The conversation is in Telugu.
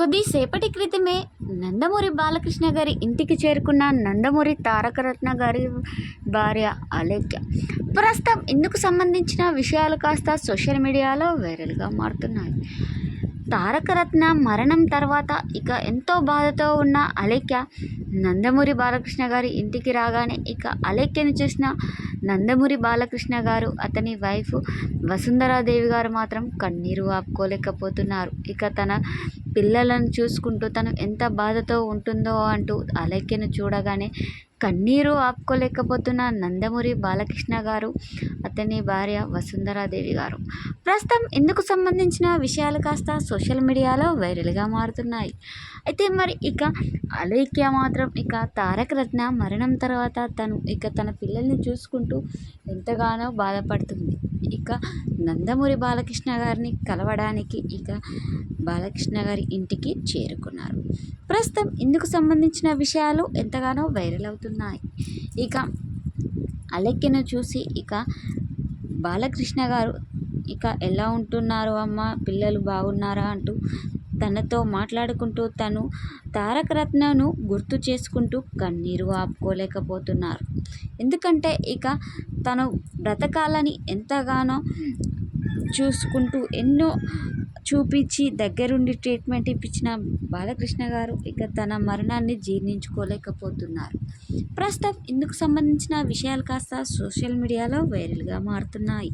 కొద్దిసేపటి క్రితమే నందమూరి బాలకృష్ణ గారి ఇంటికి చేరుకున్న నందమూరి తారకరత్న గారి భార్య అలేఖ్య. ప్రస్తుతం ఇందుకు సంబంధించిన విషయాలు కాస్త సోషల్ మీడియాలో వైరల్గా మారుతున్నాయి. తారకరత్న మరణం తర్వాత ఇక ఎంతో బాధతో ఉన్న అలేఖ్య నందమూరి బాలకృష్ణ గారి ఇంటికి రాగానే ఇక అలేఖ్యను చూసిన నందమూరి బాలకృష్ణ గారు అతని వైఫ్ వసుంధరాదేవి గారు మాత్రం కన్నీరు ఆపుకోలేకపోతున్నారు. ఇక తన పిల్లలను చూసుకుంటూ తను ఎంత బాధతో ఉంటుందో అంటూ అలేఖ్యను చూడగానే కన్నీరు ఆపుకోలేకపోతున్న నందమూరి బాలకృష్ణ గారు అతని భార్య వసుంధరాదేవి గారు. ప్రస్తుతం ఇందుకు సంబంధించిన విషయాలు కాస్త సోషల్ మీడియాలో వైరల్గా మారుతున్నాయి. అయితే మరి ఇక అలైక్య మాత్రం ఇక తారక రత్న మరణం తర్వాత తను ఇక తన పిల్లల్ని చూసుకుంటూ ఎంతగానో బాధపడుతుంది. ఇక నందమూరి బాలకృష్ణ గారిని కలవడానికి ఇక బాలకృష్ణ గారి ఇంటికి చేరుకున్నారు. ప్రస్తుతం ఇందుకు సంబంధించిన విషయాలు ఎంతగానో వైరల్ అవుతున్నాయి ఇక అలెక్కెను చూసి ఇక బాలకృష్ణ గారు ఇక ఎలా ఉంటున్నారు అమ్మ? పిల్లలు బాగున్నారా? అంటూ తనతో మాట్లాడుకుంటూ తను తారకరత్నను గుర్తు చేసుకుంటూ కన్నీరు ఆపుకోలేకపోతున్నారు. ఎందుకంటే ఇక తను బ్రతకాలని ఎంతగానో చూసుకుంటూ ఎన్నో చూపించి దగ్గరుండి ట్రీట్మెంట్ ఇప్పించిన బాలకృష్ణ గారు ఇక తన మరణాన్ని జీర్ణించుకోలేకపోతున్నారు. ప్రస్తుతం ఇందుకు సంబంధించిన విషయాలు కాస్త సోషల్ మీడియాలో వైరల్గా మారుతున్నాయి.